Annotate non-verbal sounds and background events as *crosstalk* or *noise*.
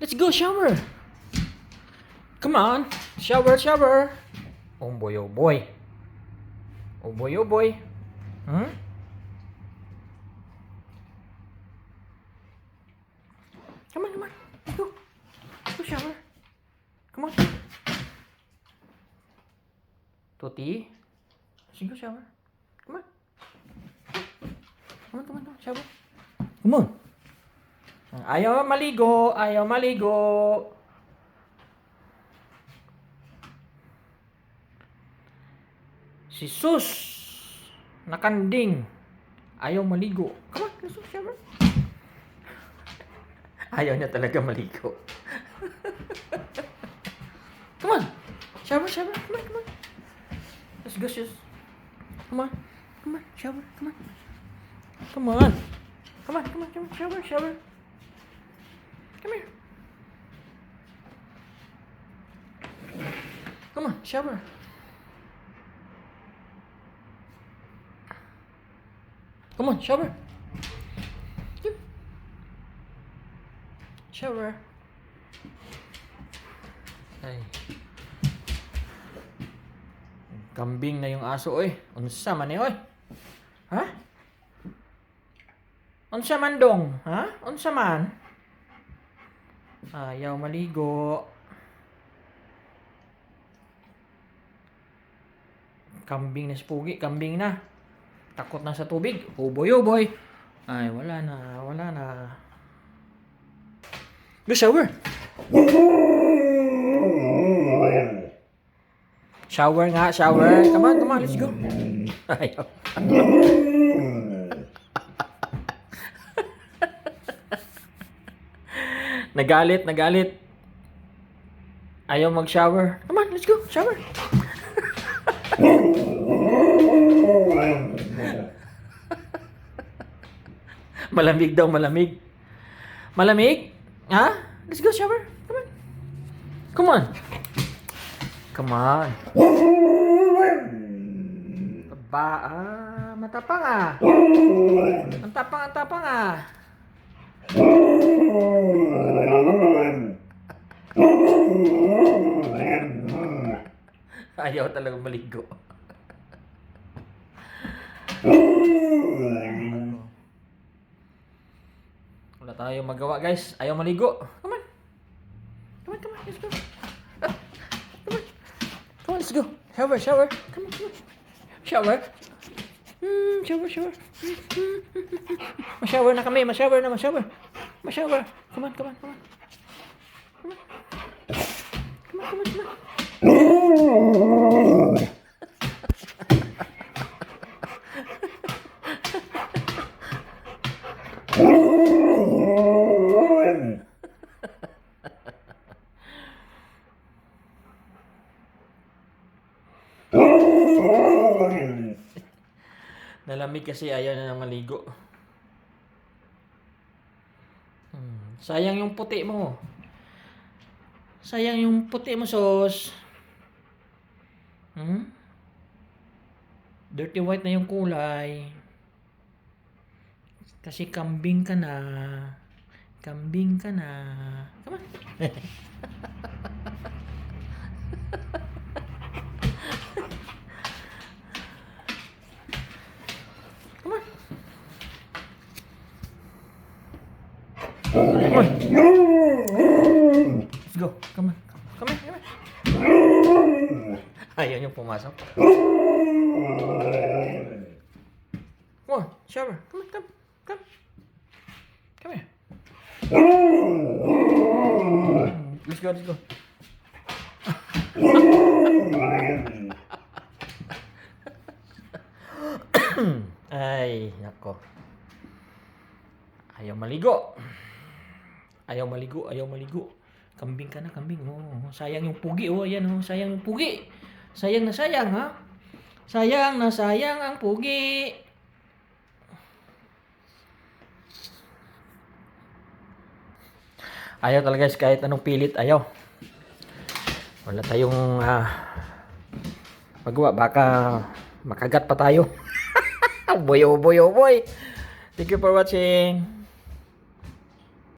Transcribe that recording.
Let's go shower. Come on. Shower, shower. Oh boy, oh boy. Oh boy, oh boy. Hmm? Come on, come on. Let's go. Let's go shower. Come on. Tuti. Let's go shower. Come on. Come on, come on, come on. Shower. Come on. Ayaw maligo. Ayaw maligo. Si Sus. Nakanding. Ayaw maligo. Come on, go *laughs* shower. Ayaw niya talaga maligo. *laughs* come on. Shower, shower. Come on, come on. Let's go, sis. Come on. Come on, shower. Come on. Come on. Come on, come on, come on. Shower, shower. Come here. Come on, shower. Come on, shower. Shower. Ay. Kambing na yung aso oy. Unsa man ni oy? Ha? Unsa man dong? Ha? Unsa man? Ayaw maligo. Kambing na si Pugi, kambing na. Takot na sa tubig. Uboy, uboy. Ay, wala na, wala na. Go shower. Shower nga, shower. Come on, come on, let's go. *laughs* Ayaw. Nagalit, nagalit. Ayaw mag-shower. Come on, let's go, shower. *laughs* malamig daw, malamig. Malamig? Ha? Let's go shower. Come on. Come on. Come on. Ba, ah, matapang ah. Ang tapang, ang tapang ah. Ayaw talaga maligo. Wala tayong magawa guys. Ayaw maligo. Come on. Come on, come on. Let's go. Ah, come on. Come on, let's go. Shower, shower. Come on, come on. Shower. Hmm, shower, shower. Ma-shower na kami. Ma-shower na, ma-shower. Ma-shower. Come on, come on, come on. Come on. Come on, come on, come on. Nalamig kasi ayaw na nang maligo. Hmm, sayang yung puti mo. Sayang yung puti mo, sos. Hmm? Dirty white na yung kulay. Kasi kambing ka na. Kambing ka na. Come on. Come on. Come on. Let's go. Come on. Come on. Come on. Ayaw niyong pumasok. Come on. Shower. Come on. Come. Come. Come here. Let's go. Let's go. Ay, nako. Ayaw maligo. Ayaw maligo, ayaw maligo. Kambing ka na, kambing. Oh, sayang yung pugi. Oh, ayan oh, sayang yung pugi. Sayang na sayang, ha? Sayang na sayang ang pugi. Ayaw talaga guys, kahit anong pilit, ayaw. Wala tayong ah, magawa. Baka makagat pa tayo. *laughs* boy, oh boy, oh boy. Thank you for watching.